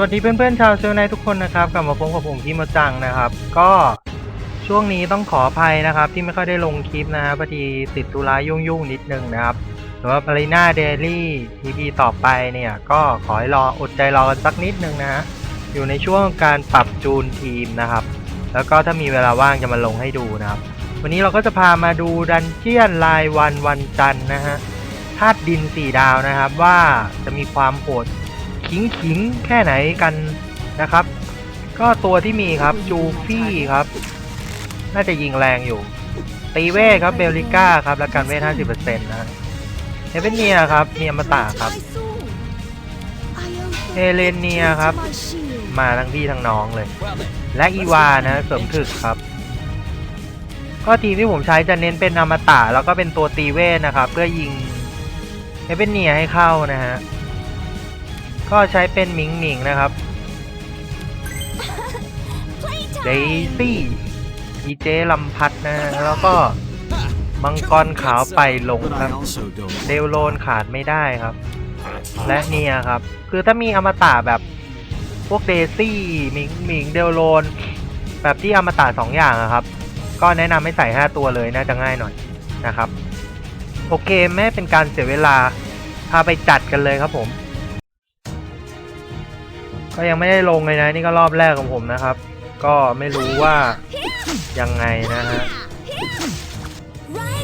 วัสดีเพื่อนๆชาวเซลไนทุกคนนะครับกลับมาพบกับผมที่มาจังนะครับ ก็ช่วงนี้ต้องขออภัยนะครับ ที่ไม่ค่อยได้ลงคลิปนะฮะพอดีติดธุระยุ่งๆนิดนึงนะครับสำหรับ a r e n a Daily EP ต่อไปเนี่ย ก็ขอให้รออดใจรอกันสักนิดนึงนะฮะอยู่ในช่วงการปรับจูนทีมนะครับ แล้วก็ถ้ามีเวลาว่างจะมาลงให้ดูนะครับ วันนี้เราก็จะพามาดูดันเจียนรายวันวันจันทร์นะฮะธาตุดินสี่ดาวนะครับว่าจะมีความโหด ขิงขิงๆแค่ไหนกันนะครับ ก็ตัวที่มีครับจูฟี่ครับ น่าจะยิงแรงอยู่ ตีเวทครับเบลลิก้าครับและการเวท50%นะเฮเบเนียครับเนียมาตาครับเอเลนเนียครับ มาทั้งพี่ทั้งน้องเลย และอีวานะเสริมถึกครับ ก็ทีมที่ผมใช้จะเน้นเป็นอมตะแล้วก็เป็นตัวตีเวทนะครับ เพื่อยิงเฮเบเนียให้เข้านะฮะ ก็ใช้เป็นหมิงหมิงนะครับเดซี่อีเจลำพัดนะแล้วก็มังกรขาวไปลงครับ เดลโลนขาดไม่ได้ครับ และเนี่ยครับ คือถ้ามีอมตะแบบพวกเดซี่หมิงหมิงเดลโลน แบบที่อมตะสองอย่างอะครับ ก็แนะนำให้ใส่ 5 ตัวเลยน่าจะง่ายหน่อยนะครับ โอเคไม่ให้เป็นการเสียเวลาพาไปจัดกันเลยครับผม ก็ยังไม่ได้ลงเลยนะนี่ก็รอบแรกของผมนะครับ ก็ไม่รู้ว่ายังไงนะฮะ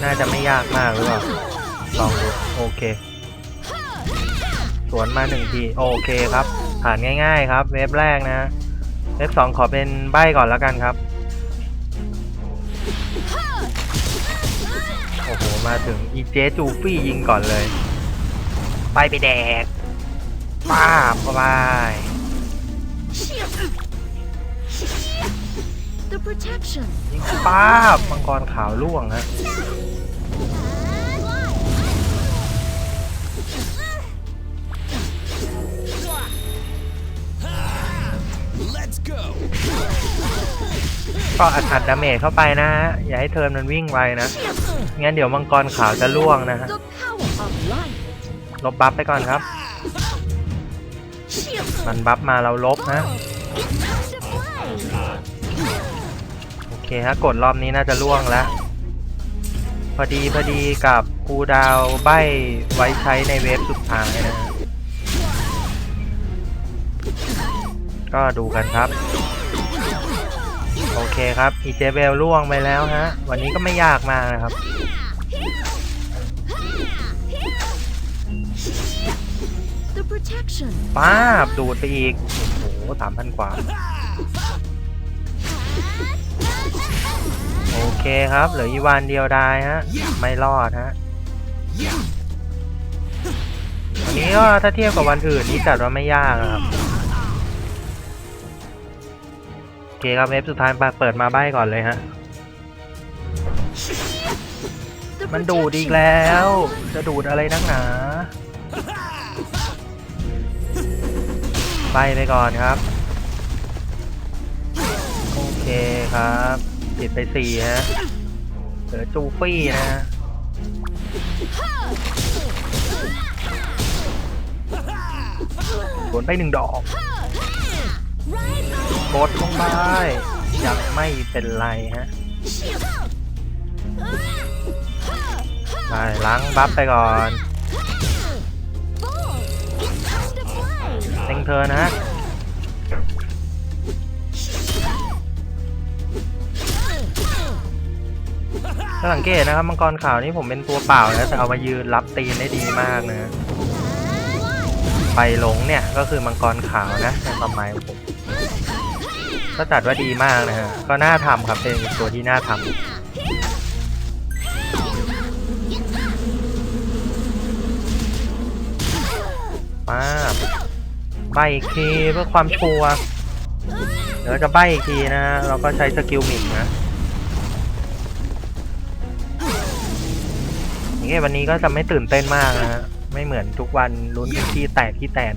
น่าจะไม่ยากมากหรือเปล่าลองดูโอเค สวนมาหนึ่งทีโอเคครับ ผ่านง่าย ๆ ครับ เว็บแรกนะเว็บสองขอเป็นใบก่อนแล้วกันครับโอ้โหมาถึงอีเจจูฟี่ยิงก่อนเลย ไปไปแดกป้าบเข้าไป The protection. ยิงป้าบมังกรขาวล่วงฮะ Let's go. ก็อัดอัดดาเมจเข้าไปนะฮะอย่าให้เทิร์นมันวิ่งไวนะ งั้นเดี๋ยวมังกรขาวจะล่วงนะฮะ The power of light. ลบบัฟไปก่อนครับ มันบัฟมาเราลบนะ Time to play. โอเคฮะกดรอบนี้น่าจะล่วงแล้ว พอดีพอดีกับคูลดาวน์ใบไว้ใช้ในเวฟสุดท้ายนะฮะก็ดูกันครับ โอเคครับอีเจเบลล่วงไปแล้วฮะ วันนี้ก็ไม่ยากมากนะครับ The protection. ป้าบดูดไปอีก โอ้โหสามพันกว่า เคครับ เหลืออีวานเดียวได้ฮะ ไม่รอดฮะวันนี้ก็ถ้าเทียบกับวันอื่นนี่จัดว่าไม่ยากครับโอเคครับเว็บสุดท้ายไปเปิดมาใบก่อนเลยฮะ มันดูดอีกแล้ว จะดูดอะไรนักหนาไปไปก่อนครับ โอเคครับ ติดไปสี่ฮะเหลือจูฟี่นะฮะสวนไปหนึ่งดอกกดลงไปยังไม่เป็นไรฮะไปล้างบัฟไปก่อน Boom. Time to play. เต็งเธอนะ ถ้าสังเกตนะครับมังกรขาวนี่ผมเป็นตัวเปล่านะแต่เอามายืนรับตีนได้ดีมากนะไปหลงเนี่ยก็คือมังกรขาวนะในความหมายของผมก็จัดว่าดีมากนะฮะก็น่าทำครับเป็นตัวที่น่าทำป้าใบอีกทีเพื่อความชัวร์เดี๋ยวจะใบอีกทีนะ เราก็ใช้สกิลหมิงนะ อย่างเงี้ยวันนี้ก็จะไม่ตื่นเต้นมากนะฮะไม่เหมือนทุกวันลุ้นกันที่แตกที่แตน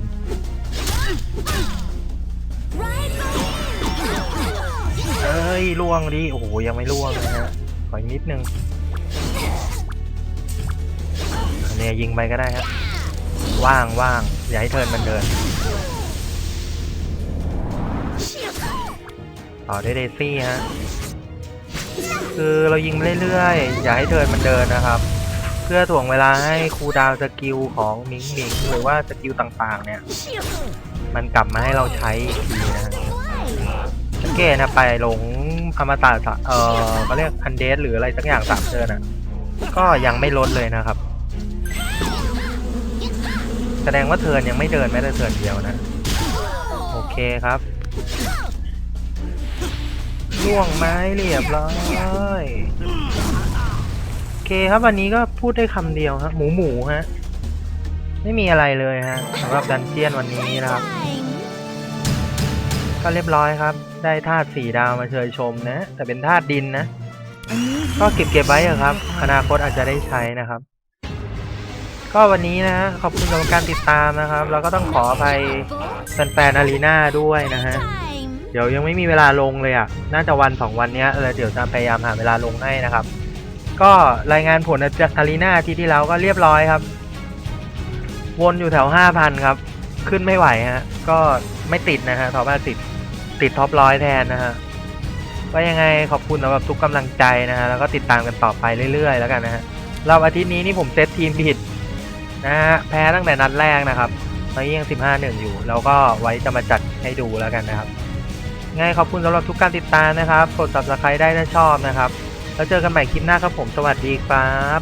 เอ้ยล่วงดิโอ้โหยังไม่ล่วงนะฮะขออีกนิดนึงอันเนี้ยยิงไปก็ได้ฮะว่างว่างอย่าให้เทิร์นมันเดินต่อด้วยเดซี่ฮะคือเรายิงเรื่อยๆอย่าให้เทิร์นมันเดินนะครับ เพื่อถ่วงเวลาให้คูดาวสกิลของมิงมิงหรือว่าสกิลต่างๆ เนี่ย มันกลับมาให้เราใช้อีกทีนะสังเกตนะไปหลงอมตะเอ่อก็เรียกอันเดสหรืออะไรสักอย่างสามเทิร์นอะ ก็ยังไม่ลดเลยนะครับ แสดงว่าเทินยังไม่เดินแม้แต่เทินเดียวนะ โอเคครับล่วงไม้เรียบร้อย เคครับวันนี้ก็พูดได้คำเดียวครับหมูหมูฮะ ไม่มีอะไรเลยฮะสำหรับดันเจียนวันนี้นะครับ ก็เรียบร้อยครับ ได้ธาตุสี่ดาวมาเชยชมนะ แต่เป็นธาตุดินนะ ก็เก็บเก็บไว้ครับ อนาคตอาจจะได้ใช้นะครับ ก็วันนี้นะฮะขอบคุณสำหรับการติดตามนะครับ แล้วก็ต้องขออภัย Full แฟนๆอารีนาด้วยนะฮะเดี๋ยวยังไม่มีเวลาลงเลยอะ น่าจะวันสองวันนี้ยแล้วเดี๋ยวจะพยายามหาเวลาลงให้นะครับ ก็รายงานผลจากอารีนาที่ที่แล้วก็เรียบร้อยครับ วนอยู่แถวห้าพันครับ ขึ้นไม่ไหวฮะ ก็ไม่ติดนะฮะท็อปห้าสิบติดท็อปร้อยแทนนะฮะก็ยังไงขอบคุณสำหรับทุกกำลังใจนะฮะแล้วก็ติดตามกันต่อไปเรื่อย ๆ แล้วกันนะฮะรอบอาทิตย์นี้นี่ผมเซตทีมผิดนะฮะแพ้ตั้งแต่นัดแรกนะครับตอนนี้ยัง15หนึ่งอยู่ แล้วก็ไว้จะมาจัดให้ดูแล้วกันนะครับไงขอบคุณสำหรับทุกการติดตามนะครับ กด subscribe ได้ถ้าชอบนะครับ แล้วเจอกันใหม่คลิปหน้าครับผม สวัสดีครับ